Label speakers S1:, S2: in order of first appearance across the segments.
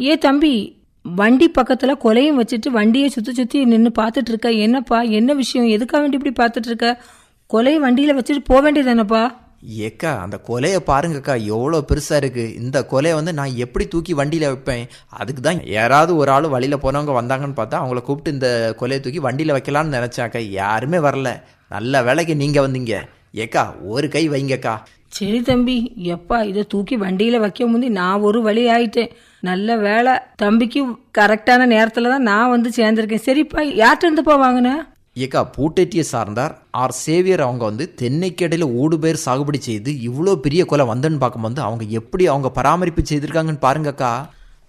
S1: ஏ தம்பி வண்டி பக்கத்துல கொலையும் வச்சுட்டு வண்டியை சுத்தி சுத்தி நின்று பார்த்துட்டு இருக்க என்னப்பா என்ன விஷயம்? எதுக்காக வேண்டி இப்படி பார்த்துட்டு இருக்க கொலையை வண்டியில வச்சுட்டு போக வேண்டியதானப்பா?
S2: ஏக்கா அந்த கொலையை பாருங்கக்கா. எவ்வளோ பெருசாக இருக்குது இந்த கொலையை வந்து நான் எப்படி தூக்கி வண்டியில் வைப்பேன்? அதுக்கு தான் யாராவது ஒரு ஆள் வழியில் போனவங்க வந்தாங்கன்னு பார்த்தா அவங்கள கூப்பிட்டு இந்த கொலையை தூக்கி வண்டியில் வைக்கலான்னு நினச்சாக்கா யாருமே வரல. நல்ல வேலைக்கு நீங்கள் வந்தீங்க. ஏக்கா ஒரு கை வைங்கக்கா.
S1: சரி தம்பி எப்பா இதை தூக்கி வண்டியில் வைக்க முந்தி நான் ஒரு வழி ஆயிட்டேன். நல்ல வேலை தம்பிக்கு கரெக்டான நேரத்தில் தான் நான் வந்து சேர்ந்திருக்கேன். சரிப்பா யார்கிட்ட இருந்துப்பா வாங்கினேன்
S2: ஏக்கா பூட்டெட்டியை சார்ந்தார். ஆர். சேவியர் அவங்க வந்து தென்னைக்கடையில் ஓடு பேர் சாகுபடி செய்து இவ்வளோ பெரிய கொலை வந்தன்னு பார்க்கும்போது அவங்க எப்படி அவங்க பராமரிப்பு செய்திருக்காங்கன்னு பாருங்கக்கா.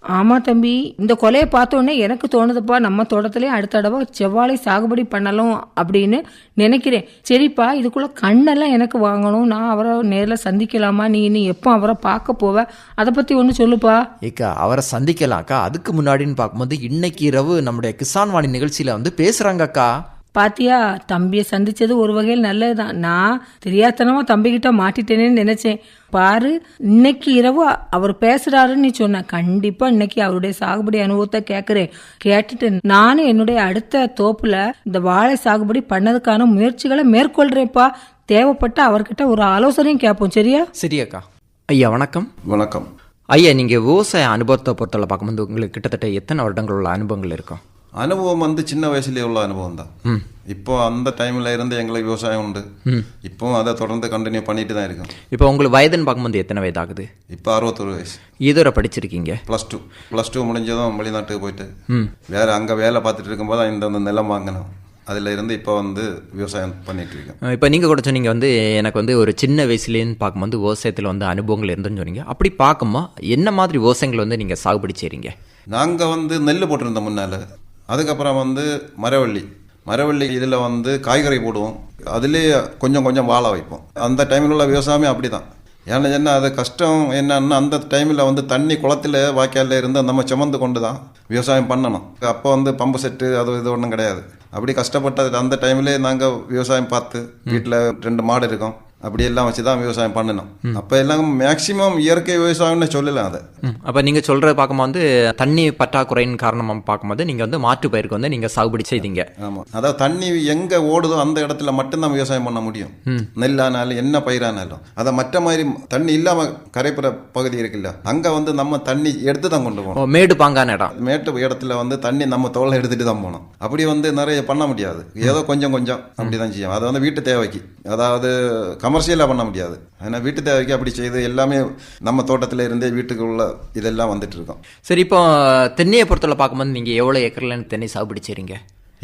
S1: ஆமாம் தம்பி இந்த கொலையை பார்த்தோன்னே எனக்கு தோணுதுப்பா நம்ம தோட்டத்திலே அடுத்த தடவை செவ்வாழை சாகுபடி பண்ணலாம் அப்படின்னு நினைக்கிறேன். சரிப்பா இதுக்குள்ளே கண்ணெல்லாம் எனக்கு வாங்கணும். நான் அவரை நேரில் சந்திக்கலாமா? நீ இன்னும் எப்போ அவரை பார்க்க போவ? அதை பற்றி ஒன்று சொல்லுப்பா.
S2: ஏக்கா அவரை சந்திக்கலாம்க்கா. அதுக்கு முன்னாடின்னு பார்க்கும்போது இன்னைக்கு இரவு நம்முடைய கிசான் வாணி நிகழ்ச்சியில் வந்து பேசுகிறாங்கக்கா
S1: பாத்தியா தம்பியை சந்திச்சது ஒரு வகையில் நல்லதுதான். நான் தெரியாதனமா தம்பிக்கிட்ட மாட்டிட்டேனேன்னு நினைச்சேன். பாரு இன்னைக்கு இரவு அவர் பேசுறாருன்னு நீ சொன்ன. கண்டிப்பா இன்னைக்கு அவருடைய சாகுபடி அனுபவத்தை கேட்கிறேன் கேட்டுட்டு நானும் என்னுடைய அடுத்த தோப்புல இந்த வாழை சாகுபடி பண்ணதுக்கான முயற்சிகளை மேற்கொள்றேன்ப்பா. தேவைப்பட்ட அவர்கிட்ட ஒரு ஆலோசனையும் கேட்போம் சரியா?
S2: சரியாக்கா ஐயா வணக்கம்.
S3: வணக்கம்.
S2: ஐயா நீங்கள் விவசாய அனுபவத்தை பொறுத்தவரை பார்க்கும்போது உங்களுக்கு கிட்டத்தட்ட எத்தனை வருடங்கள் உள்ள அனுபவங்கள் இருக்கும்?
S3: அனுபவம் வந்து சின்ன வயசுலயே உள்ள அனுபவம் தான் இப்போ அந்த டைம்ல இருந்து எங்களுக்கு விவசாயம் உண்டு இப்போவும் அதை தொடர்ந்து கண்டினியூ பண்ணிட்டு தான் இருக்கோம்
S2: இப்போ உங்களுக்கு வயதுன்னு பார்க்கும்போது எத்தனை வயது ஆகுது
S3: இப்போ அறுபத்தொரு வயசு
S2: இதுவரை படிச்சிருக்கீங்க
S3: ப்ளஸ் டூ ப்ளஸ் டூ முடிஞ்சதும் வெளிநாட்டுக்கு போயிட்டு வேற அங்கே வேலை பார்த்துட்டு இருக்கும்போது இந்த நிலம் வாங்கினோம் அதில் இருந்து இப்போ வந்து விவசாயம் பண்ணிட்டு இருக்கோம்
S2: இப்போ நீங்கள் கூட சொன்னீங்க வந்து எனக்கு வந்து ஒரு சின்ன வயசுலேருந்து பார்க்கும்போது விவசாயத்தில் வந்து அனுபவங்கள் இருந்துன்னு சொன்னீங்க அப்படி பார்க்கும்போது என்ன மாதிரி விவசாயங்கள் வந்து நீங்கள் சாகுபடி செய்கிறீங்க
S3: நாங்கள் வந்து நெல் போட்டிருந்தோம் முன்னால் அதுக்கப்புறம் வந்து மரவள்ளி. மரவள்ளி இதில் வந்து காய்கறி போடுவோம். அதுலேயே கொஞ்சம் கொஞ்சம் வாழை வைப்போம். அந்த டைமில் உள்ள விவசாயமே அப்படி தான் ஏன்னா என்ன அது கஷ்டம் என்னன்னா அந்த டைமில் வந்து தண்ணி குளத்தில் வாய்க்காலில் இருந்து நம்ம சுமந்து கொண்டு தான் விவசாயம் பண்ணணும். அப்போ வந்து பம்பு செட்டு அது இது ஒன்றும் கிடையாது. அப்படி கஷ்டப்பட்டது அந்த டைம்லேயே நாங்கள் விவசாயம் பார்த்து வீட்டில் ரெண்டு மாடு இருக்கும். அப்படி எல்லாம் வச்சு தான் விவசாயம் பண்ணணும். அப்போ எல்லாம் மேக்சிமம் இயற்கை விவசாயம்னு சொல்லலாம் அதை.
S2: அப்போ நீங்கள் சொல்கிற பார்க்கும்போது வந்து தண்ணி பற்றாக்குறையின் காரணமாக பார்க்கும்போது நீங்கள் வந்து மாற்று பயிருக்கு வந்து நீங்கள் சாகுபடி செய்தீங்க.
S3: ஆமாம் அதாவது தண்ணி எங்கே ஓடுதோ அந்த இடத்துல மட்டும்தான் விவசாயம் பண்ண முடியும். நெல்லானாலும் என்ன பயிரானாலும். அதை மற்ற மாதிரி தண்ணி இல்லாமல் கரைப்புற பகுதி இருக்குல்ல அங்கே வந்து நம்ம தண்ணி எடுத்து தான் கொண்டு போகணும்.
S2: மேடு பாங்கான இடம்.
S3: மேட்டு இடத்துல வந்து தண்ணி நம்ம தோலை எடுத்துட்டு தான் போகணும். அப்படி வந்து நிறைய பண்ண முடியாது. ஏதோ கொஞ்சம் கொஞ்சம் அப்படி தான் செய்யும். அதை வந்து வீட்டு தேவைக்கு. அதாவது கமர்ஷியலாக பண்ண முடியாது. ஏன்னா வீட்டு தேவைக்கு அப்படி செய்து எல்லாமே நம்ம தோட்டத்தில் இருந்தே வீட்டுக்கு உள்ள இதெல்லாம் வந்துட்டு இருக்கோம்.
S2: சரி இப்போ தென்னையை பொறுத்தவரை பார்க்கும்போது நீங்கள் எவ்வளோ ஏக்கரில் தென்னை சாகுபடி செய்கிறீங்க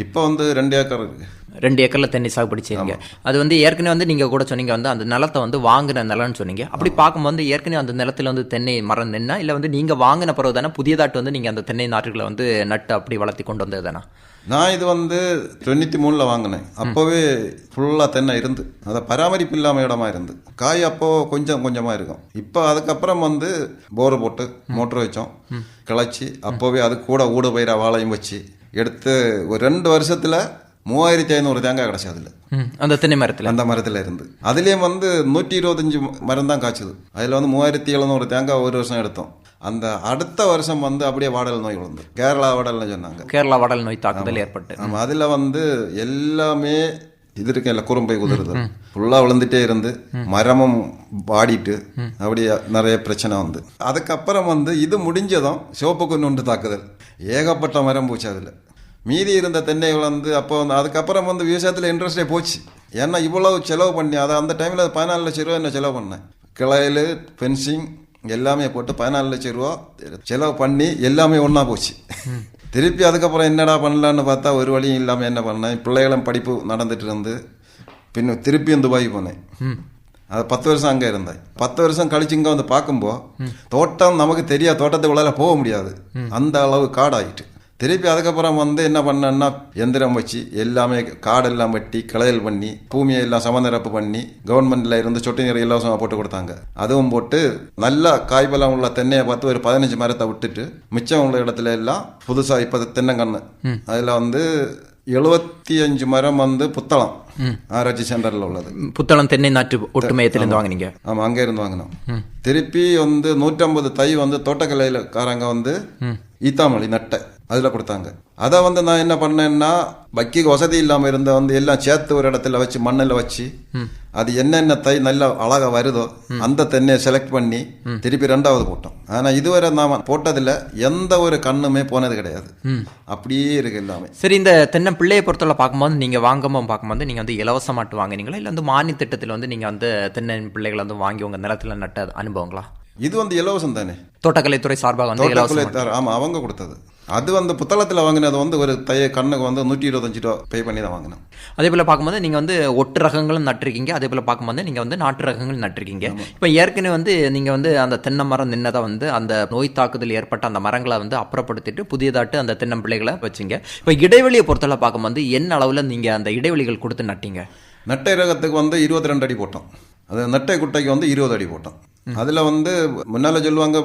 S3: இப்போ வந்து ரெண்டு ஏக்கர் இருக்கு.
S2: ரெண்டு ஏக்கரில் தென்னை சாகுபடி செய்றீங்க. அது வந்து ஏற்கனவே வந்து நீங்கள் கூட சொன்னீங்க வந்து அந்த நிலத்தை வந்து வாங்கின நிலம்னு சொன்னீங்க. அப்படி பார்க்கும்போது ஏற்கனவே அந்த நிலத்தில் வந்து தென்னை மரம் நின்னா இல்லை வந்து நீங்கள் வாங்கின பிறகு தானே புதியதாட்டு வந்து நீங்கள் அந்த தென்னை நாற்றுகளை வந்து நட்டு அப்படி வளர்த்தி கொண்டு வந்தது தானே?
S3: நான் இது வந்து தொண்ணூற்றி மூணில் வாங்கினேன். அப்போவே ஃபுல்லாக தென்னை இருந்து. அதை பராமரிப்பு இல்லாமல் இடமா இருந்து. காய் அப்போ கொஞ்சம் கொஞ்சமாக இருக்கும். இப்போ அதுக்கப்புறம் வந்து போர் போட்டு மோட்டர் வச்சோம். கிளச்சி. அப்போவே அது கூட ஊடு பயிரா வாழையும் வச்சு எடுத்து ஒரு ரெண்டு வருஷத்தில் மூவாயிரத்தி ஐநூறு தேங்காய் கிடச்சி அதில்.
S2: அந்த தென்னை மரத்தில்.
S3: அந்த மரத்தில் இருந்து. அதுலேயும் வந்து நூற்றி இருபத்தஞ்சி மரம் தான் காய்ச்சுது. அதில் வந்து மூவாயிரத்தி எழுநூறு தேங்காய் ஒரு வருஷம் எடுத்தோம். அந்த அடுத்த வருஷம் வந்து அப்படியே வாடல் நோய் விழுந்து. கேரளா வாடல்னு சொன்னாங்க.
S2: கேரளா வடல் நோய் தாக்குதல் ஏற்பட்டு.
S3: ஆமாம் அதில் வந்து எல்லாமே இது இருக்கேன்ல குறும்பை குதிருது. ஃபுல்லாக விழுந்துட்டே இருந்து மரமும் வாடிட்டு அப்படியே நிறைய பிரச்சனை வந்து. அதுக்கப்புறம் வந்து இது முடிஞ்சதும் சிவப்பு நுண்டு தாக்குதல். ஏகப்பட்ட மரம் போச்சு அதில். மீதி இருந்த தென்னை வளர்ந்து அப்போ வந்து அதுக்கப்புறம் வந்து விவசாயத்தில் இன்ட்ரெஸ்டே போச்சு. ஏன்னா இவ்வளவு செலவு பண்ணி அதை அந்த டைமில் பதினாலு லட்சம் ரூபா என்ன செலவு பண்ணேன்? கிளையில் ஃபென்சிங் எல்லாமே போட்டு பதினாலு லட்சம் ரூபா செலவு பண்ணி எல்லாமே ஒன்றா போச்சு. திருப்பி அதுக்கப்புறம் என்னடா பண்ணலான்னு பார்த்தா ஒரு வழியும் இல்லாமல் என்ன பண்ணேன்? பிள்ளைகளும் படிப்பு நடந்துட்டு இருந்து பின்ன திருப்பியும் துபாய் போனேன். அது பத்து வருஷம் அங்கே இருந்தேன். பத்து வருஷம் கழிச்சு இங்கே வந்து பார்க்கும்போது தோட்டம் நமக்கு தெரியாது தோட்டத்துக்குள்ளால போக முடியாது. அந்த அளவு காடாயிட்டு. திருப்பி அதுக்கப்புறம் வந்து என்ன பண்ணேன்னா எந்திரம் வச்சு எல்லாமே காடெல்லாம் வெட்டி கிளையல் பண்ணி பூமியை எல்லாம் சமநிரப்பு பண்ணி கவர்மெண்ட்ல இருந்து சொட்டு நீர் இலவசமாக போட்டு கொடுத்தாங்க. அதுவும் போட்டு நல்ல காய்பலம் உள்ள தென்னையை பார்த்து ஒரு பதினஞ்சு மரத்தை விட்டுட்டு மிச்சம் உள்ள இடத்துல எல்லாம் புதுசாக இப்போ தென்னங்கன்று அதில் வந்து எழுபத்தி அஞ்சு மரம் வந்து புத்தளம் ஆராய்ச்சி சென்டரில் உள்ளது.
S2: புத்தளம் தென்னை நாட்டு ஒட்டுமையத்திலிருந்து வாங்குனீங்க?
S3: ஆமாம் அங்கே இருந்து வாங்கினோம். திருப்பி வந்து நூற்றம்பது தை வந்து தோட்டக்கலையில் காரங்க வந்து ஈத்தாமொழி நட்டை. அதில் கொடுத்தாங்க. அதை வந்து நான் என்ன பண்ணேன்னா வக்கிக்கு வசதி இல்லாமல் இருந்த வந்து எல்லாம் சேர்த்து ஒரு இடத்துல வச்சு மண்ணில் வச்சு அது என்னென்ன தை நல்ல அழகா வருதோ அந்த தென்னையை செலக்ட் பண்ணி திருப்பி ரெண்டாவது போட்டோம். ஆனால் இதுவரை நாம போட்டதில் எந்த ஒரு கண்ணுமே போனது கிடையாது. அப்படியே இருக்கு எல்லாமே.
S2: சரி இந்த தென்னை பிள்ளையை பொறுத்தவரை பார்க்கும்போது நீங்க வாங்கும்போது பார்க்கும்போது நீங்க வந்து இலவசமாட்டு வாங்குனீங்களா? இல்லை வந்து மானிய திட்டத்தில் வந்து நீங்க வந்து தென்னை பிள்ளைகளை வந்து வாங்கி உங்க நிலத்துல நட்ட அனுபவங்களா?
S3: இது வந்து இலவசம் தானே?
S2: தோட்டக்கலைத்துறை சார்பாக வந்து
S3: தோட்டக்கலை ஆமாம் அவங்க கொடுத்தது. அது வந்து புத்தளத்தில் வாங்கினது வந்து ஒரு தைய கண்ணுக்கு வந்து நூற்றி இருபத்தஞ்சு ரூபா பே பண்ணி தான் வாங்கினேன்
S2: அதே போல் பார்க்கும்போது நீங்கள் வந்து ஒட்டு ரகங்களும் நட்டிருக்கீங்க. அதே போல் பார்க்கும்போது நீங்கள் வந்து நாட்டு ரகங்கள் நட்டிருக்கீங்க. இப்போ ஏற்கனவே வந்து நீங்கள் வந்து அந்த தென்னை மரம் நின்னதை வந்து அந்த நோய் தாக்குதல் ஏற்பட்ட அந்த மரங்களை வந்து அப்புறப்படுத்திட்டு புதியதாட்டு அந்த தென்னம்பிள்ளைகளை வச்சிங்க. இப்போ இடைவெளியை பொறுத்தவரை பார்க்கும்போது என்ன அளவில் நீங்கள் அந்த இடைவெளிகள் கொடுத்து நட்டீங்க?
S3: நட்டை ரகத்துக்கு வந்து இருபத்தி ரெண்டு அடி போட்டோம். அது நட்டை குட்டைக்கு வந்து இருபது அடி போட்டோம். அதில் வந்து முன்னால் சொல்லுவாங்க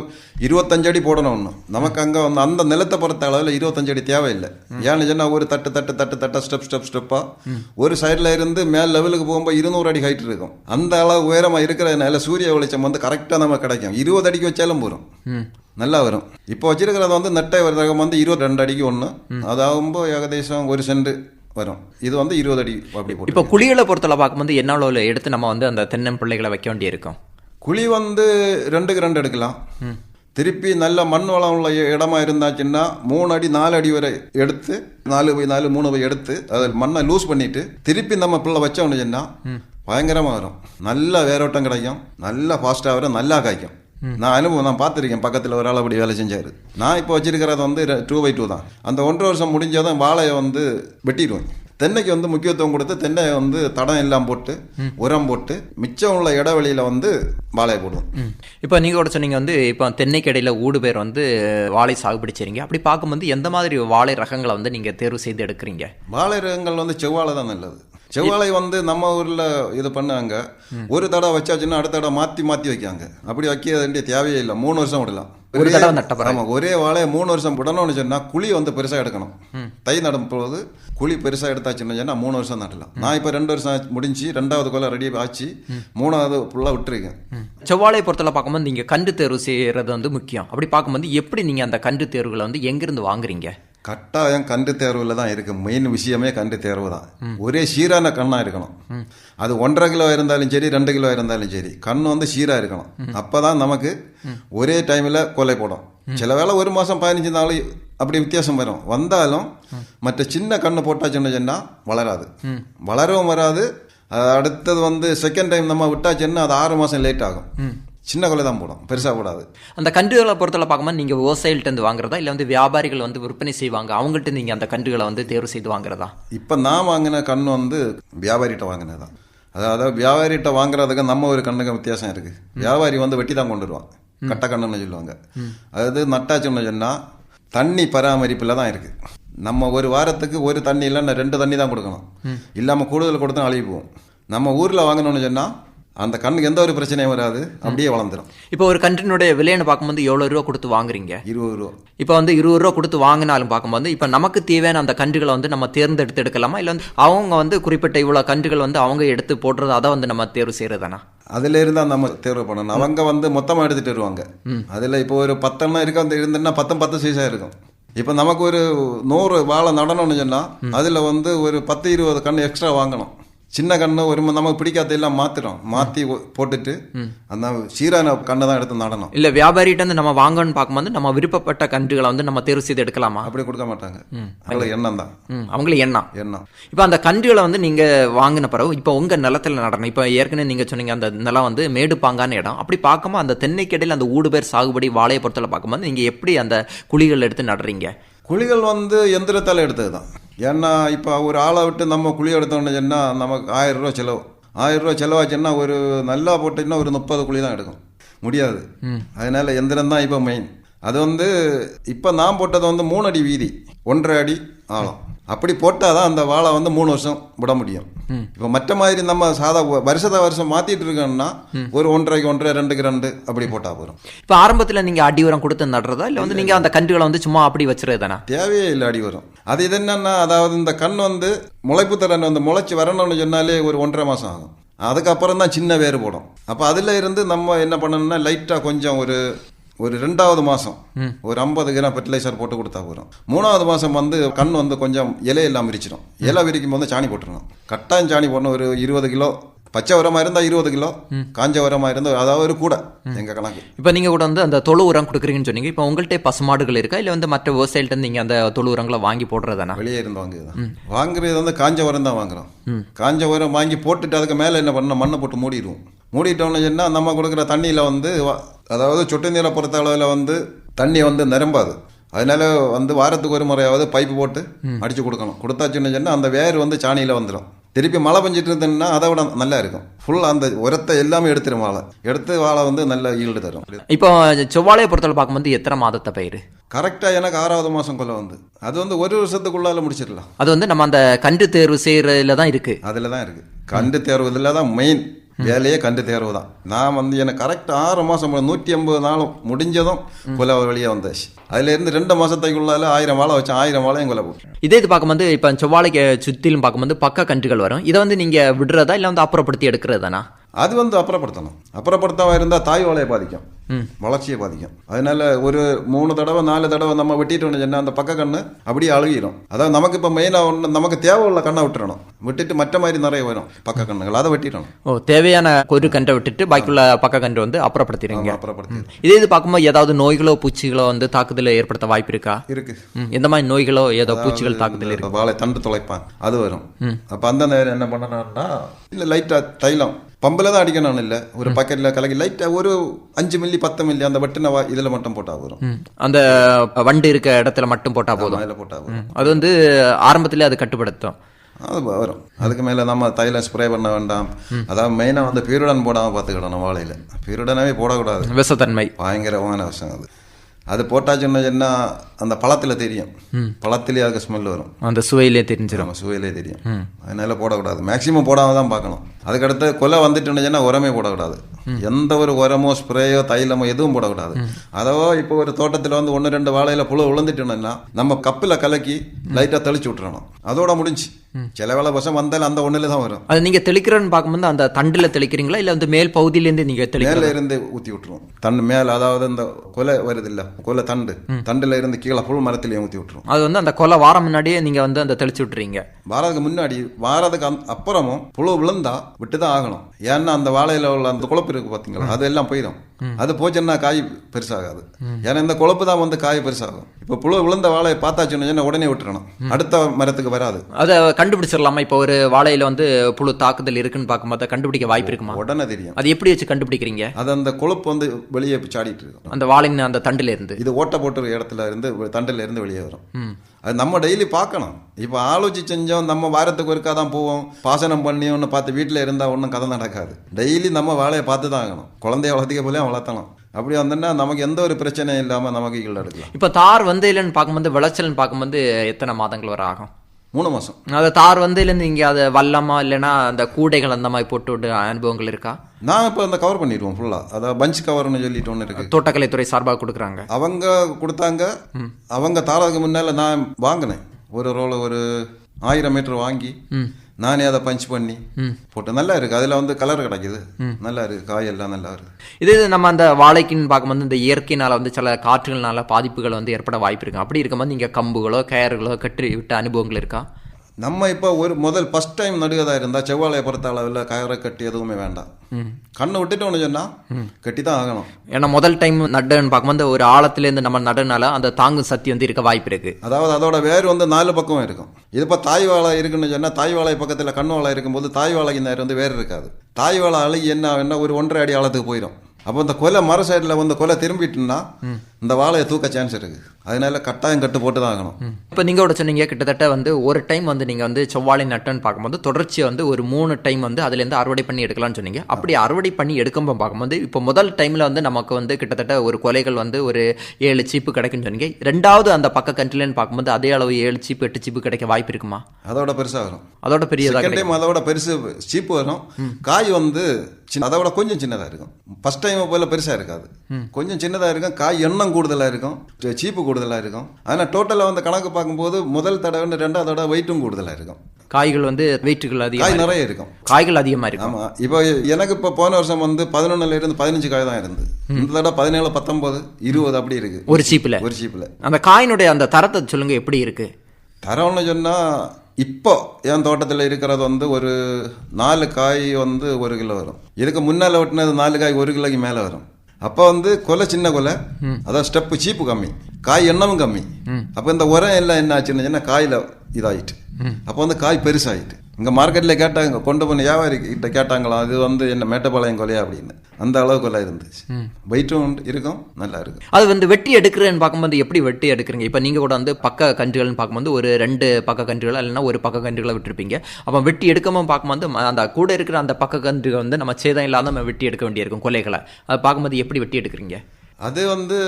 S3: இருபத்தஞ்சு அடி போடணும் ஒன்று நமக்கு அங்கே வந்து அந்த நிலத்தை பொறுத்த அளவில் இருபத்தஞ்சு அடி தேவையில்லை ஏன்னு சொன்னால் ஒரு தட்டு தட்டு தட்டு தட்டா ஸ்டெப் ஸ்டெப் ஸ்டெப்பாக ஒரு சைடில் இருந்து மேல் லெவலுக்கு போகும்போது இருநூறு அடி ஹைட் இருக்கும். அந்த அளவு உயரமாக இருக்கிறதுனால சூரிய வெளிச்சம் வந்து கரெக்டாக நமக்கு கிடைக்கும். இருபது அடிக்கு வச்சாலும் போகிறோம் நல்லா வரும். இப்போ வச்சிருக்கிறது வந்து நெட்டை ரகம் வந்து இருபத்தி ரெண்டு அடிக்கு ஒன்று அதாகும்போது ஏகதேசம் ஒரு சென்ட் வரும். இது வந்து இருபது அடி அப்படி
S2: இப்போ குழிகளை பொறுத்தவரை பார்க்கும்போது என்ன அளவில் எடுத்து நம்ம வந்து அந்த தென்னம்பிள்ளைகளை வைக்க வேண்டியிருக்கும்.
S3: குழி வந்து ரெண்டுக்கு ரெண்டு எடுக்கலாம். திருப்பி நல்ல மண் வளம் உள்ள இடமா இருந்தாச்சுன்னா மூணு அடி நாலு அடி வரை எடுத்து நாலு பை நாலு மூணு பை எடுத்து அதில் மண்ணை லூஸ் பண்ணிட்டு திருப்பி நம்ம பிள்ளை வச்சோம்னுச்சுன்னா பயங்கரமாக வரும். நல்ல வேரோட்டம் கிடைக்கும். நல்லா ஃபாஸ்ட்டாக வரும். நல்லா காய்க்கும். நான் அனுபவம் நான் பார்த்துருக்கேன். பக்கத்தில் ஒரு ஆள் அப்படி வேலை செஞ்சார். நான் இப்போ வச்சிருக்கிறது வந்து டூ பை டூ தான். அந்த ஒன்றரை வருஷம் முடிஞ்சதும் வாழையை வந்து வெட்டிடுவேன் தென்னைக்கு வந்து முக்கியத்துவம் கொடுத்து தென்னையை வந்து தடம் எல்லாம் போட்டு உரம் போட்டு மிச்சம் உள்ள இடைவெளியில் வந்து வாழையை போடுவோம்.
S2: இப்போ நீங்கள் கூட சொன்னீங்க வந்து இப்போ தென்னைக்கு இடையில ஊடு பேர் வந்து வாழை சாகுபடி செய்றீங்க. அப்படி பார்க்கும்போது எந்த மாதிரி வாழை ரகங்களை வந்து நீங்கள் தேர்வு செய்து எடுக்கிறீங்க?
S3: வாழை ரகங்கள் வந்து செவ்வாழை தான் நல்லது. செவ்வாழை வந்து நம்ம ஊரில் இது பண்ணாங்க. ஒரு தடவை வச்சாச்சுன்னா அடுத்த தடவை மாற்றி மாற்றி வைக்காங்க. அப்படி வைக்க வேண்டிய தேவையே இல்லை. மூணு வருஷம் விடலாம்.
S2: ஒரு தடவை நட்ட
S3: ஒரே வாழையை மூணு வருஷம் விடணும்னு சொன்னால் குழி வந்து பெருசாக எடுக்கணும். தை நடும் பொழுது குழி பெருசாக எடுத்தாச்சுன்னு சொன்னா மூணு வருஷம் நடலாம் நான் இப்போ ரெண்டு வருஷம் முடிஞ்சு ரெண்டாவது கொலை ரெடி ஆச்சு. மூணாவது ஃபுல்லாக விட்டுருக்கேன்.
S2: செவ்வாழை பொறுத்தவரை பார்க்கும்போது நீங்கள் கண்டு தேர்வு செய்கிறது வந்து முக்கியம். அப்படி பார்க்கும்போது எப்படி நீங்கள் அந்த கண்டு தேர்வுகளை வந்து எங்கிருந்து வாங்குறீங்க?
S3: கட்டாயம் கன்று தேர்வில் தான் இருக்கு. மெயின் விஷயமே கன்று தேர்வு தான். ஒரே சீரான கண்ணாக இருக்கணும். அது ஒன்றரை கிலோ இருந்தாலும் சரி ரெண்டு கிலோ இருந்தாலும் சரி கண் வந்து சீராக இருக்கணும். அப்போ தான் நமக்கு ஒரே டைமில் கொலை போடும். சில வேளை ஒரு மாதம் பதினஞ்சு நாள் அப்படி வித்தியாசம் வரும். வந்தாலும் மற்ற சின்ன கண்ணு போட்டாச்சுன்னு சொன்னால் வளராது. வளரவும் வராது. அடுத்தது வந்து செகண்ட் டைம் நம்ம விட்டாச்சுன்னா அது ஆறு மாதம் லேட் ஆகும். சின்ன கொலை தான் போடும். பெருசாக போடாது.
S2: அந்த கன்றுகளை பொறுத்தவரை பார்க்கும்போது நீங்கள் விவசாயிகள்ட்ட வாங்குறதா? இல்லை வந்து வியாபாரிகள் வந்து விற்பனை செய்வாங்க. அவங்கள்ட்ட நீங்கள் அந்த கன்றுகளை வந்து தேர்வு செய்து வாங்குறதா?
S3: இப்போ நான் வாங்கின கண் வந்து வியாபாரிகிட்ட வாங்கினது தான் அதாவது வியாபாரிகிட்ட வாங்குறதுக்கு நம்ம ஒரு கண்ணுக்கு வித்தியாசம் இருக்குது வியாபாரி வந்து வெட்டி தான் கொண்டு வருவான். கட்ட கண்ணுன்னு சொல்லுவாங்க. அதாவது நட்டாச்சுன்னு சொன்னால் தண்ணி பராமரிப்பில் தான் இருக்குது நம்ம ஒரு வாரத்துக்கு ஒரு தண்ணி இல்லைன்னா ரெண்டு தண்ணி தான் கொடுக்கணும். இல்லாமல் கூடுதல் கொடுத்தா அழுகி போகும். நம்ம ஊரில் வாங்கணும்னு சொன்னால் அந்த கண்ணுக்கு எந்த ஒரு பிரச்சனையும் வராது. அப்படியே வளர்ந்துடும்
S2: இப்போ ஒரு கன்றினுடைய விலைன்னு பார்க்கும்போது எவ்வளோ ரூபா கொடுத்து வாங்குறீங்க?
S3: இருபது ரூபா.
S2: இப்போ வந்து இருபது ரூபா கொடுத்து வாங்கினாலும் பார்க்கும்போது இப்போ நமக்கு தேவையான அந்த கன்றுகளை வந்து நம்ம தேர்ந்தெடுத்து எடுக்கலாமா? இல்லை வந்து அவங்க வந்து குறிப்பிட்ட இவ்வளோ கன்றுகள் வந்து அவங்க எடுத்து போடுறது அதை வந்து நம்ம தேர்வு செய்கிறதானா
S3: அதுல இருந்தா நம்ம தேர்வு பண்ணணும். அவங்க வந்து மொத்தமா எடுத்துட்டு வருவாங்க. அதுல இப்போ ஒரு பத்தெண்ணம் இருக்க வந்து இருந்துன்னா பத்தும் பத்து சைஸா இருக்கும். இப்போ நமக்கு ஒரு நூறு வாழை நடணும்னு சொன்னா அதுல வந்து ஒரு பத்து இருபது கன்று எக்ஸ்ட்ரா வாங்கணும். சின்ன கண்ணு ஒரு நமக்கு பிடிக்காத எல்லாம் மாத்துறோம் மாத்தி போட்டுட்டு அந்த சீரான கண்ணை தான் எடுத்து நடணும்.
S2: இல்ல வியாபாரிகிட்ட இருந்து நம்ம வாங்கணும்னு பார்க்கும்போது நம்ம விருப்பப்பட்ட கன்றுகளை வந்து நம்ம தேர்வு செய்து எடுக்கலாமா?
S3: அப்படி கொடுக்க மாட்டாங்க. அவங்களுக்கு எண்ணம் தான்.
S2: அவங்களுக்கு எண்ணம்.
S3: எண்ணம்.
S2: இப்போ அந்த கன்றுகளை வந்து நீங்க வாங்கின பிறகு இப்போ உங்க நிலத்துல நடணும். இப்போ ஏற்கனவே நீங்க சொன்னீங்க அந்த நிலம் வந்து மேடு பாங்கான இடம். அப்படி பார்க்கும்போது அந்த தென்னைக்கடையில் அந்த ஊடு பேர் சாகுபடி வாழையை பொறுத்தல பார்க்கும்போது நீங்க எப்படி அந்த குழிகள் எடுத்து நடுறீங்க?
S3: குழிகள் வந்து எந்திரத்தால் எடுத்தது தான் ஏன்னா இப்போ ஒரு ஆளை விட்டு நம்ம குழி எடுத்தோம்னு சொன்னால் நமக்கு ஆயிரம் ரூபா செலவு. ஆயிரம் ரூபா செலவாச்சுன்னா ஒரு நல்லா போட்டுன்னா ஒரு முப்பது குழி தான் எடுக்கும். முடியாது. அதனால எந்திரம் தான் இப்போ மெயின் அது வந்து இப்போ நான் போட்டது வந்து மூணு அடி வீதி ஒன்றரை அடி ஆழம். அப்படி போட்டால் தான் அந்த வாழை வந்து மூணு வருஷம் விட முடியும். இப்போ மற்ற மாதிரி நம்ம சாதா வருஷத்தை வருஷம் மாற்றிட்டு இருக்கோம்னா ஒரு ஒன்றரைக்கு ஒன்றரை ரெண்டுக்கு ரெண்டு அப்படி போட்டால் போதும்.
S2: இப்போ ஆரம்பத்துல நீங்க அடி உரம் கொடுத்து நடுறதா? இல்ல வந்து நீங்க அந்த கன்றுகளை வந்து சும்மா அப்படி வச்சுறது தானே
S3: தேவையே இல்லை அடி வரும் அது இது என்னன்னா அதாவது இந்த கண் வந்து முளைப்பு திறன் வந்து முளைச்சி வரணும்னு சொன்னாலே ஒரு ஒன்றரை மாதம் ஆகும். அதுக்கப்புறம் தான் சின்ன வேறு போடும். அப்போ அதில் இருந்து நம்ம என்ன பண்ணணும்னா லைட்டாக கொஞ்சம் ஒரு ஒரு ரெண்டாவது மாதம் ஒரு ஐம்பது கிராம் ஃபெர்டிலைசர் போட்டு கொடுத்தா போதும். மூணாவது மாதம் வந்து கண் வந்து கொஞ்சம் இலையெல்லாம் விரிச்சிடும் இலை விரிக்கும் போது சாணி போட்டுருணும். கட்டாயம் சாணி போடணும். ஒரு இருபது கிலோ பச்சை உரமாக இருந்தால் இருபது கிலோ காஞ்ச உரமாக இருந்தால் அதாவது ஒரு கூட எங்கள் கணக்கு.
S2: இப்போ நீங்க கூட வந்து அந்த தொழு உரம் கொடுக்குறீங்கன்னு சொன்னீங்க. இப்போ உங்கள்கிட்ட பசுமாடுகள் இருக்கா? இல்ல வந்து மற்ற விவசாயிகிட்ட இருந்து நீங்க அந்த தொழு உரங்களை வாங்கி போடுறதானா?
S3: வெளியே இருந்து வாங்குறது வாங்குறது வந்து காஞ்ச உரம் தான் வாங்குறோம். காஞ்ச உரம் வாங்கி போட்டுட்டு அதுக்கு மேலே என்ன பண்ணணும்? மண்ணை போட்டு மூடிடுவோம். மூடிட்டோம்னு சொன்னால் நம்ம கொடுக்குற தண்ணியில் வந்து அதாவது சொட்டு நீரை பொறுத்த அளவில் வந்து தண்ணி வந்து நிரம்பாது. அதனால வந்து வாரத்துக்கு ஒரு முறையாவது பைப்பு போட்டு அடிச்சு கொடுக்கணும். கொடுத்தாச்சுன்னு சொன்னால் அந்த வேர் வந்து சாணியில் வந்துடும் திருப்பி மழை பெஞ்சிட்டு இருந்ததுன்னா அதை விட நல்லா இருக்கும். ஃபுல் அந்த உரத்தை எல்லாமே எடுத்துரும் வாழை. எடுத்து வாழை வந்து நல்ல ஈல்டு தரும்.
S2: இப்போ செவ்வாழையை பொறுத்தவரை பார்க்கும்போது எத்தனை மாதத்தை பயிர்?
S3: கரெக்டாக எனக்கு ஆறாவது மாதம் கொள்ள வந்து. அது வந்து ஒரு வருஷத்துக்குள்ளால முடிச்சிடலாம்.
S2: அது வந்து நம்ம அந்த கன்று தேர்வு செய்யறதுல தான் இருக்கு.
S3: அதில் தான் இருக்குது கண்டு தேர்வு இதில் தான் மெயின் வேலையே கண்டு தேர்வு தான் நான் வந்து எனக்கு கரெக்ட் ஆறு மாதம் நூற்றி ஐம்பது நாளும் முடிஞ்சதும் கொலை வெளியே வந்தாச்சு. அதுல இருந்து ரெண்டு மாதத்துக்குள்ளால ஆயிரம் வாழை வச்சேன் ஆயிரம் வாழையும் கொலை போட்டேன்
S2: இதே இது பார்க்கும்போது இப்போ செவ்வாழைக்கு சுற்றிலும் பார்க்கும்போது பக்க கன்றுகள் வரும். இதை வந்து நீங்க விடுறதா இல்லை வந்து அப்புறப்படுத்தி எடுக்கிறது தானா
S3: அது வந்து அப்புறப்படுத்தணும். அப்புறப்படுத்தாம இருந்தால் தாய் வாழையை பாதிக்கும். வளர்ச்சியை பாதிக்கும். அதனால ஒரு மூணு தடவை நாலு தடவை நம்ம வெட்டிட்டோம்னு சொன்னா அந்த பக்க கண்ணு அப்படியே அழுகிடும் அதாவது நமக்கு இப்போ மெயினாக ஒன்று நமக்கு தேவை உள்ள கண்ணை விட்டுறணும். விட்டுட்டு மற்ற மாதிரி நிறைய வரும் பக்க கண்ணுகள். அதை வெட்டிடணும்.
S2: ஓ தேவையான ஒரு கன்றை விட்டுட்டு பாக்கியுள்ள பக்க கன்று வந்து அப்புறப்படுத்திடுங்க
S3: அப்புறப்படுத்தி
S2: இதே இது பார்க்கும்போது ஏதாவது நோய்களோ பூச்சிகளோ வந்து தாக்குதலை ஏற்படுத்த வாய்ப்பு இருக்கா?
S3: இருக்கு.
S2: ம், எந்த மாதிரி நோய்களோ ஏதோ பூச்சிகள் தாக்குதல் இருக்கு?
S3: இந்த வாழை தண்டு துளைப்பான். அது வரும். அப்ப அந்த நேரம் என்ன பண்ணணும்னா இல்ல லைட்டா தைலம் பம்பில் தான் அடிக்கணும் இல்லை. ஒரு பக்கெட்ல கலக்கி லைட்டா ஒரு அஞ்சு மில்லி பத்து மில்லி அந்த வெட்டின இதுல மட்டும் போட்டா வரும்
S2: அந்த வண்டு இருக்க இடத்துல மட்டும் போட்டா போதும்.
S3: அதில் போட்டா வரும்
S2: அது வந்து ஆரம்பத்திலே அது கட்டுப்படுத்தும்.
S3: அது வரும். அதுக்கு மேல நம்ம தைலம் ஸ்ப்ரே பண்ண வேண்டாம். அதாவது மெயினா வந்து பீருடன் போடாம பார்த்துக்கிடணும் வாழையில. பீருடனாவே போடக்கூடாது.
S2: விஷத்தன்மை
S3: பயங்கரமான விஷயம் அது. அது போட்டாச்சுன்னு சொன்னா அந்த பழத்துல தெரியும். பழத்திலே அதுக்கு ஸ்மெல் வரும்.
S2: அந்த சுவையிலே தெரிஞ்சிடும்
S3: சுவையிலே தெரியும். அதனால போடக்கூடாது. மேக்சிமம் போடாம தான் பார்க்கணும். அதுக்கடுத்து கொலை வந்துட்டுன்னு சொன்னா உரமே போடக்கூடாது. எந்த ஒரு உரமோ ஸ்ப்ரேயோ தைலமோ எதுவும் போடக்கூடாது. அதோ இப்போ ஒரு தோட்டத்தில் வந்து ஒன்று ரெண்டு வாழையில புழு விழுந்துட்டோம்னா நம்ம கப்பில் கலக்கி லைட்டாக தெளிச்சு விட்டுறணும். அதோட முடிஞ்சு. சில வேலை விஷம் வந்தாலும் அந்த ஒண்ணுல தான் வரும்.
S2: அது நீங்க தெளிக்கிறன்னு பார்க்கும்போது அந்த தண்டுல தெளிக்கிறீங்களா? இல்ல வந்து மேல் பகுதியிலேருந்து நீங்க தெளிக்கிறீங்களா?
S3: மேல இருந்து ஊத்தி விட்டுருவோம் தண்டு மேல அதாவது இந்த கொலை வருது இல்ல கொலை தண்டு. தண்டுல இருந்து கீழே புல் மரத்திலேயே ஊத்தி விட்டுருவோம்
S2: அது வந்து அந்த கொலை வாரம் முன்னாடியே நீங்க வந்து அந்த தெளிச்சு விட்டுறீங்க.
S3: வாரதுக்கு முன்னாடி வாரதுக்கு அந்த- அப்புறமும் புழு விழுந்தா விட்டு தான் ஆகணும். ஏன்னா அந்த வாழையில உள்ள அந்த குழப்பு இருக்கு பாத்தீங்களா? அது எல்லாம் போயிடும். அது போச்சுன்னா காய் பெருசாகாது. ஏன்னா இந்த குழப்பு தான் வந்து காய் பெருசாகும். இப்போ புழு விழுந்த வாழையை பார்த்தாச்சுன்னு சொன்னா உடனே விட்டுறணும். அடுத்த மரத்துக்கு வராது.
S2: அதை கண்டுபிடிச்சிடலாமா? இப்போ ஒரு வாழையில வந்து புழு தாக்குதல் இருக்குன்னு பார்க்கும்போது கண்டுபிடிக்க வாய்ப்பு இருக்குமா?
S3: உடனே தெரியும்.
S2: அது எப்படி வச்சு கண்டுபிடிக்கிறீங்க?
S3: அது அந்த கொழுப்பு வந்து வெளியே சாடிட்டு இருக்கும்.
S2: அந்த வாழையின் அந்த தண்டுல இருந்து
S3: இது ஓட்டை போட்டு இடத்துல இருந்து தண்டில் இருந்து வெளியே வரும். அது நம்ம டெய்லி பார்க்கணும். இப்போ ஆலோசி செஞ்சோம் நம்ம வாரத்துக்கு ஒருக்கா தான் போவோம். பாசனம் பண்ணி ஒன்று பார்த்து வீட்டில் இருந்தால் ஒன்றும் கதை நடக்காது. டெய்லி நம்ம வேலையை பார்த்து தான் ஆகணும். குழந்தைய வளர்த்திக்க போலே வளர்த்தணும் அப்படி வந்தோன்னா நமக்கு எந்த ஒரு பிரச்சனையும் இல்லாமல் நமக்கு ஈல்டு எடுக்கலாம்.
S2: இப்போ தார் வந்தையிலன்னு பார்க்கும்போது விளைச்சல்னு பார்க்கும்போது எத்தனை மாதங்கள் வரை ஆகும்?
S3: மூணு மாதம்
S2: அந்த தார் வந்தையிலேருந்து இங்கே அதை வல்லமா இல்லைன்னா அந்த கூடைகள் அந்த மாதிரி போட்டு விட்டு அனுபவங்கள் இருக்கா?
S3: நான் இப்போ அந்த கவர் பண்ணிடுவோம் ஃபுல்லாக அதாவது பஞ்ச் கவர்னு சொல்லிட்டு ஒன்று இருக்குது
S2: தோட்டக்கலைத்துறை சார்பாக கொடுக்குறாங்க.
S3: அவங்க கொடுத்தாங்க. அவங்க தாரதுக்கு முன்னால் நான் வாங்கினேன். ஒரு ரோல ஒரு ஆயிரம் மீட்டர் வாங்கி நானே அதை பஞ்ச் பண்ணி போட்டு நல்லா இருக்கு. அதில் வந்து கலர் கிடைக்குது. நல்லா இருக்கு. காயெல்லாம் நல்லா இருக்கு.
S2: இது நம்ம அந்த வாழைக்குன்னு பார்க்கும்போது இந்த இயற்கையினால வந்து சில காற்றுகள்னால பாதிப்புகள் வந்து ஏற்பட வாய்ப்பு இருக்கு. அப்படி இருக்கும்போது நீங்க கம்புகளோ கயறுகளோ கட்டி விட்ட அனுபவங்கள் இருக்கா?
S3: நம்ம இப்போ ஒரு முதல் ஃபர்ஸ்ட் டைம் நடுகதா இருந்தால் செவ்வாழையை பொறுத்த அளவில் கயரை கட்டி எதுவுமே வேண்டாம். கண்ணை விட்டுட்டோம்னு சொன்னா கட்டி தான் ஆகணும்.
S2: ஏன்னா முதல் டைம் நடுன்னு பார்க்கும்போது ஒரு ஆழத்துலேருந்து நம்ம நடுனால அந்த தாங்கும் சக்தி வந்து இருக்க வாய்ப்பு இருக்கு.
S3: அதாவது அதோட வேர் வந்து நாலு பக்கம் இருக்கும். இது இப்போ தாய் வாழை இருக்குன்னு சொன்னால் தாய் வாழை பக்கத்தில் கண்ணு வாழை இருக்கும்போது தாய் வாழைக்கு நேரம் வந்து வேர் இருக்காது. தாய் வாழை அழுகி என்ன என்ன ஒரு ஒன்றரை அடி ஆழத்துக்கு போயிடும் அப்போ இந்த கொலை மர சைடில் வந்து கொலை திரும்பிட்டுன்னா இந்த வாழையை தூக்க சான்ஸ் இருக்கு. அதனால கட்டாயம் கட்டு போட்டு தான் ஆகணும்.
S2: இப்போ நீங்கள் கூட சொன்னீங்க கிட்டத்தட்ட வந்து ஒரு டைம் வந்து நீங்கள் வந்து செவ்வாழை நட்டுன்னு பார்க்கும்போது தொடர்ச்சியாக வந்து ஒரு மூணு டைம் வந்து அதுலேருந்து அறுவடை பண்ணி எடுக்கலாம்னு சொன்னீங்க. அப்படி அறுவடை பண்ணி எடுக்கும்போது பார்க்கும்போது இப்போ முதல் டைமில் வந்து நமக்கு வந்து கிட்டத்தட்ட ஒரு கொலைகள் வந்து ஒரு ஏழு சீப்பு கிடைக்கும்னு சொன்னீங்க. ரெண்டாவது அந்த பக்க கண்ட்ரிலன்னு பார்க்கும்போது அதே அளவு ஏழு சீப்பு எட்டு சீப்பு கிடைக்க வாய்ப்பு இருக்குமா?
S3: அதோட பெருசாக வரும்.
S2: அதோட பெரியதாக
S3: அதோட பெருசு சீப்பு வரும். காய் வந்து சின்ன அதோட கொஞ்சம் சின்னதாக இருக்கும். ஃபர்ஸ்ட் டைம் போல பெருசாக இருக்காது. கொஞ்சம் சின்னதாக இருக்கும். காய் எண்ணம் கூடுதலாக இருக்கும். சீப்பு கூடுதலாக இருக்கும். ஆனால் டோட்டலாக வந்து கணக்கு பார்க்கும்போது முதல் தடவை ரெண்டாவது தடவை வெயிட்டும் கூடுதலாக இருக்கும்.
S2: காய்கள் வந்து வெயிட்டுகள்
S3: காய்
S2: அதிகம்
S3: நிறைய இருக்கும்.
S2: காய்கள் அதிகமாக இருக்கும்.
S3: ஆமா. இப்போ எனக்கு இப்போ போன வருஷம் வந்து பதினொன்னுல இருந்து பதினஞ்சு காய் தான் இருந்து இந்த தடவை பதினேழு பத்தொன்பது இருபது அப்படி இருக்கு.
S2: ஒரு சீப்பில்.
S3: ஒரு சீப்பில்.
S2: அந்த காயினுடைய அந்த தரத்தை சொல்லுங்க எப்படி இருக்கு?
S3: தரம்னு சொன்னா இப்போ என் தோட்டத்தில் இருக்கிறது வந்து ஒரு நாலு காய் வந்து ஒரு கிலோ வரும். இதுக்கு முன்னால் வெட்டினது நாலு காய் ஒரு கிலோக்கு மேலே வரும். அப்போ வந்து கொலை சின்ன கொலை. அதான் ஸ்டெப்பு சீப்பு கம்மி. காய் எண்ணமும் கம்மி. அப்போ இந்த உரம் எல்லாம் என்ன ஆச்சுன்னு சொன்னா காயில் இதாயிட்டு. அப்போ வந்து காய் பெருசாயிட்டு. இங்கே மார்க்கெட்டில் கேட்டாங்க கொண்டு போன வியாபாரி கிட்ட கேட்டாங்களாம் அது வந்து என்ன மேட்டப்பாளையம் கொலையா அப்படின்னு. அந்த அளவு கொலை இருந்துச்சு. வெயிட்டும் உண்டு, இருக்கும் நல்லா இருக்கும்.
S2: அது வந்து வெட்டி எடுக்கிறேன்னு பார்க்கும்போது எப்படி வெட்டி எடுக்கிறீங்க? இப்போ நீங்கள் கூட வந்து பக்க கன்றுகள்னு பார்க்கும்போது ஒரு ரெண்டு பக்க கன்றுகள் இல்லைன்னா ஒரு பக்க கன்றுகளை விட்டுருப்பீங்க. அப்போ வெட்டி எடுக்காம பார்க்கும்போது அந்த கூட இருக்கிற அந்த பக்க கன்றுகள் வந்து நம்ம சேதம் இல்லாத நம்ம வெட்டி எடுக்க வேண்டியிருக்கும் கொலைகளை. அதை பார்க்கும்போது எப்படி வெட்டி எடுக்கிறீங்க?
S3: அது வந்து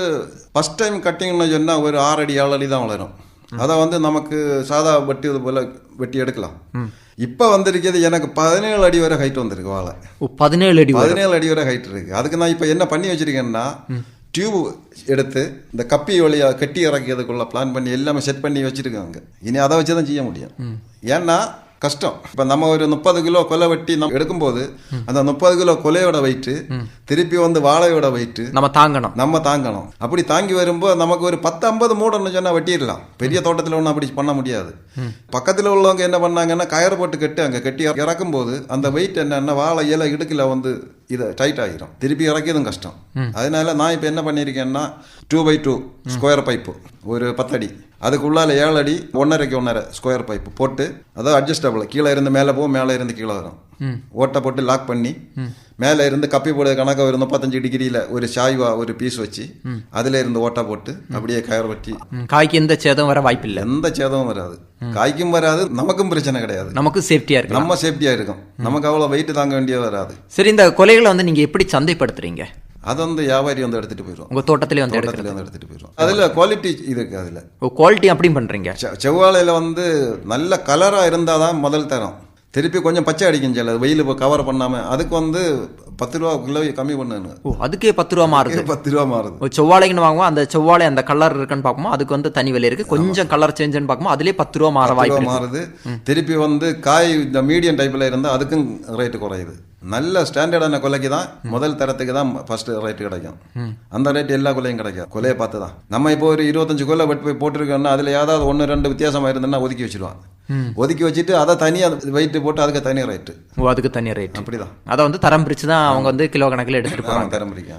S3: ஃபஸ்ட் டைம் கட்டிங்னு சொன்னால் ஒரு ஆறு அடி ஏழு அடி தான் வளரும். அதை வந்து நமக்கு சாதா வெட்டி போல் வெட்டி எடுக்கலாம். இப்போ வந்திருக்கிறது எனக்கு பதினேழு அடி வரை ஹைட் வந்திருக்கு வாழை.
S2: பதினேழு அடி.
S3: பதினேழு அடி வரை ஹைட் இருக்கு. அதுக்கு நான் இப்போ என்ன பண்ணி வச்சிருக்கேன்னா டியூப் எடுத்து இந்த கப்பி வழியா கட்டி இறக்கிறதுக்குள்ள பிளான் பண்ணி எல்லாமே செட் பண்ணி வச்சிருக்காங்க. இனி அதை வச்சு தான் செய்ய முடியும். ஏன்னா கஷ்டம். இப்போ நம்ம ஒரு முப்பது கிலோ கொலை வெட்டி நம்ம எடுக்கும்போது அந்த முப்பது கிலோ கொலையோட வெயிட்டு திருப்பி வந்து வாழையோட வெயிட்டு
S2: நம்ம தாங்கணும்.
S3: நம்ம தாங்கணும். அப்படி தாங்கி வரும்போது நமக்கு ஒரு பத்து ஐம்பது மூடன்னு சொன்னா வெட்டிடலாம். பெரிய தோட்டத்தில் ஒன்றும் அப்படி பண்ண முடியாது. பக்கத்தில் உள்ளவங்க என்ன பண்ணாங்கன்னா கயறு போட்டு கட்டி அங்கே கட்டி இறக்கும் போது அந்த வெயிட் என்னன்னா வாழை இலை இடுக்கில் வந்து இது டைட் ஆகிரும். திருப்பி இறக்கியதும் கஷ்டம். அதனால நான் இப்போ என்ன பண்ணியிருக்கேன்னா two by two square pipe ஒரு பத்தடி. அதுக்குள்ளால ஏழு அடி ஒன்றரைக்கு ஒன்றரை ஸ்கொயர் பைப்பு போட்டு அதாவது அட்ஜஸ்டபிள் கீழே இருந்து மேலே போகும் மேலே இருந்து கீழே வரும். ஓட்டை போட்டு லாக் பண்ணி மேலே இருந்து கப்பி போட கணக்கு ஒரு முப்பத்தஞ்சு டிகிரியில் ஒரு சாய்வா ஒரு பீஸ் வச்சு அதில் இருந்து ஓட்டை போட்டு அப்படியே கயர் வெட்டி
S2: காய்க்கு எந்த சேதம் வர வாய்ப்பு இல்லை.
S3: எந்த சேதமும் வராது. காய்க்கும் வராது நமக்கும் பிரச்சனை கிடையாது.
S2: நமக்கு சேஃப்டியாக இருக்கு
S3: நம்ம சேஃப்டியாக இருக்கும். நமக்கு அவ்வளோ வெயிட் தாங்க வேண்டியது வராது.
S2: சரி இந்த கொலைகளை வந்து நீங்கள் எப்படி சந்தைப்படுத்துறீங்க?
S3: அது வந்து வியாபாரி வந்து எடுத்துட்டு போயிடும்
S2: உங்கள் தோட்டத்திலே வந்து
S3: தோட்டத்துல வந்து எடுத்துட்டு போயிடும் அதுல குவாலிட்டி இருக்கு அதுல.
S2: குவாலிட்டி அப்படியும் பண்ணுறீங்க
S3: செ- செவ்வாழையில வந்து நல்ல கலரா இருந்தாதான் முதல் தரம். திருப்பி கொஞ்சம் பச்சை அடிக்கும் சில வெயில் இப்போ கவர் பண்ணாமல் அதுக்கு வந்து பத்து ரூபா கிலோ கம்மி பண்ணு
S2: ஓ அதுக்கே பத்து ரூபா மாறுது.
S3: பத்து ரூபா மாறுது.
S2: செவ்வாழைக்குன்னு வாங்குவோம் அந்த செவ்வாழை அந்த கலர் இருக்குன்னு பார்க்கும்போது அதுக்கு வந்து தனி விலை இருக்கு. கொஞ்சம் கலர் சேஞ்சுன்னு பார்க்கும்போது அதுலேயே பத்து ரூபா மாற வாய்ப்பு
S3: மாறுது. திருப்பி வந்து காய் இந்த மீடியம் டைப்ல இருந்தா அதுக்கும் ரேட்டு குறையுது. நல்ல ஸ்டாண்டர்டான கொலைக்கு தான் முதல் தரத்துக்கு தான் ஃபர்ஸ்ட் ரேட் கிடைக்கும். அந்த ரேட் எல்லா கொலையும் கிடைக்கும். கொலையை பார்த்து தான் நம்ம இப்போ ஒரு இருபத்தஞ்சு கொலை வெட்டி போய் போட்டிருக்கோம்னா அதுல ஏதாவது ஒன்று ரெண்டு வித்தியாசமா இருந்ததுன்னா ஒதுக்கி வச்சிருவான் ஒதுக்கி வச்சுட்டு அதை தனியாக வெயிட் போட்டு அதுக்கு தனி ரேட்டு
S2: ஓ அதுக்கு தனி ரேட்
S3: அப்படிதான்.
S2: அதை வந்து தரம் பிரிச்சு தான் அவங்க வந்து கிலோ கணக்கில்
S3: பிரிக்காங்க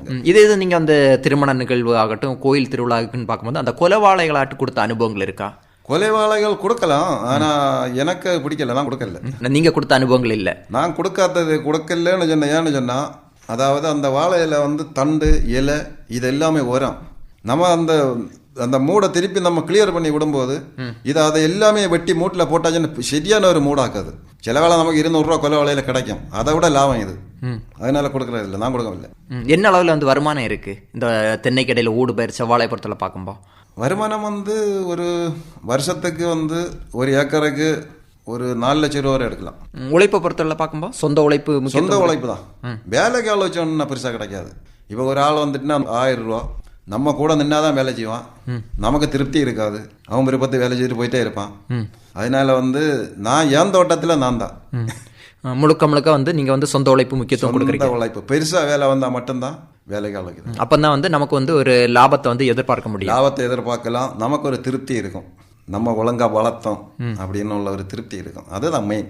S2: ம், இதே இது நீங்க வந்து திருமண நிகழ்வு ஆகட்டும் கோயில் திருவிழாக்குன்னு பார்க்கும்போது அந்த கொலவாழைகளாட்டு கொடுத்த அனுபவங்கள் இருக்கா?
S3: கொலை வாழைகள் கொடுக்கலாம் ஆனா எனக்கு பிடிக்கல நான் கொடுக்கல.
S2: நீங்க கொடுத்த அனுபவங்கள் இல்ல.
S3: நான் கொடுக்காதது கொடுக்கலன்னு சொன்னேன் ஏன்னு சொன்னா அதாவது அந்த வாழை இலை வந்து தண்டு இலை இது எல்லாமே உரம். நம்ம அந்த அந்த மூடை திருப்பி நம்ம கிளியர் பண்ணி விடும்போது இது அதை எல்லாமே வெட்டி மூட்டில் போட்டாச்சுன்னு சரியான ஒரு மூடாக்காது சில வேளை நமக்கு இருநூறுரூவா கொலை வாழையில கிடைக்கும். அதை விட லாபம் இது. அதனால கொடுக்கறது இல்லை. நான் கொடுக்கவில்லை
S2: என்ன அளவுல வந்து வருமானம் இருக்கு? இந்த தென்னைக்கடையில ஊடு பயிர் செவ்வாழை பொறுத்தல பார்க்கும்போது
S3: வருமானம் வந்து ஒரு வருஷத்துக்கு வந்து ஒரு ஏக்கருக்கு ஒரு நாலு லட்சம் ரூபா வரை எடுக்கலாம்.
S2: உழைப்பை பொறுத்தவரை பார்க்கும்போது சொந்த உழைப்பு
S3: சொந்த உழைப்பு. தான். வேலைக்கு ஆள் வச்சோன்னா பெருசாக கிடைக்காது. இப்போ ஒரு ஆள் வந்துட்டுனா ஆயிரம் ரூபா. நம்ம கூட நின்னா தான் வேலை செய்வான். நமக்கு திருப்தி இருக்காது. அவன் விருப்பத்தை வேலை செய்துட்டு போயிட்டே இருப்பான். அதனால வந்து நான் என் தோட்டத்தில் நான் தான்.
S2: முழுக்க முழுக்க வந்து நீங்க வந்து சொந்த உழைப்பு முக்கியத்துவம் கொடுக்குறீங்க.
S3: சொந்த உழைப்பு. பெருசாக வேலை வந்தால் மட்டும்தான் வேலைக்கு ஆள் வைக்குது
S2: அப்பதான் வந்து நமக்கு வந்து ஒரு லாபத்தை வந்து எதிர்பார்க்க முடியும்.
S3: லாபத்தை எதிர்பார்க்கலாம். நமக்கு ஒரு திருப்தி இருக்கும். நம்ம ஒழுங்கா வளர்த்தோம் அப்படின்னு உள்ள ஒரு திருப்தி இருக்கும். அதுதான் மெயின்.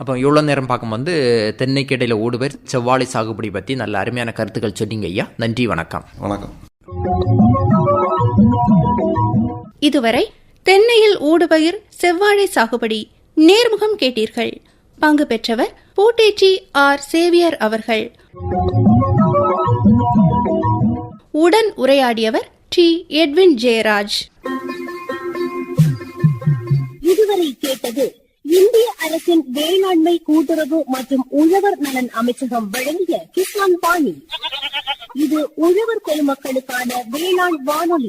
S2: அப்போ இவ்வளோ நேரம் பார்க்கும்போது தென்னைக்கு இடையில ஊடுபயிர் செவ்வாழை சாகுபடி பற்றி நல்ல அருமையான கருத்துக்கள் சொன்னீங்க ஐயா. நன்றி வணக்கம்.
S3: வணக்கம்.
S4: இதுவரை தென்னையில் ஊடுபயிர் செவ்வாழை சாகுபடி நேர்முகம் கேட்டீர்கள். பங்கு பெற்றவர் பூட்டேச்சி ஆர். சேவியர் அவர்கள். உடன் உரையாடியவர் டி. எட்வின் ஜெயராஜ்.
S5: இதுவரை கேட்டது இந்திய அரசின் வேளாண்மை கூட்டுறவு மற்றும் உழவர் நலன் அமைச்சகம் வழங்கிய கிசான் பாணி. இது உழவர் பெருமக்களுக்கான வேளாண் வானொலி.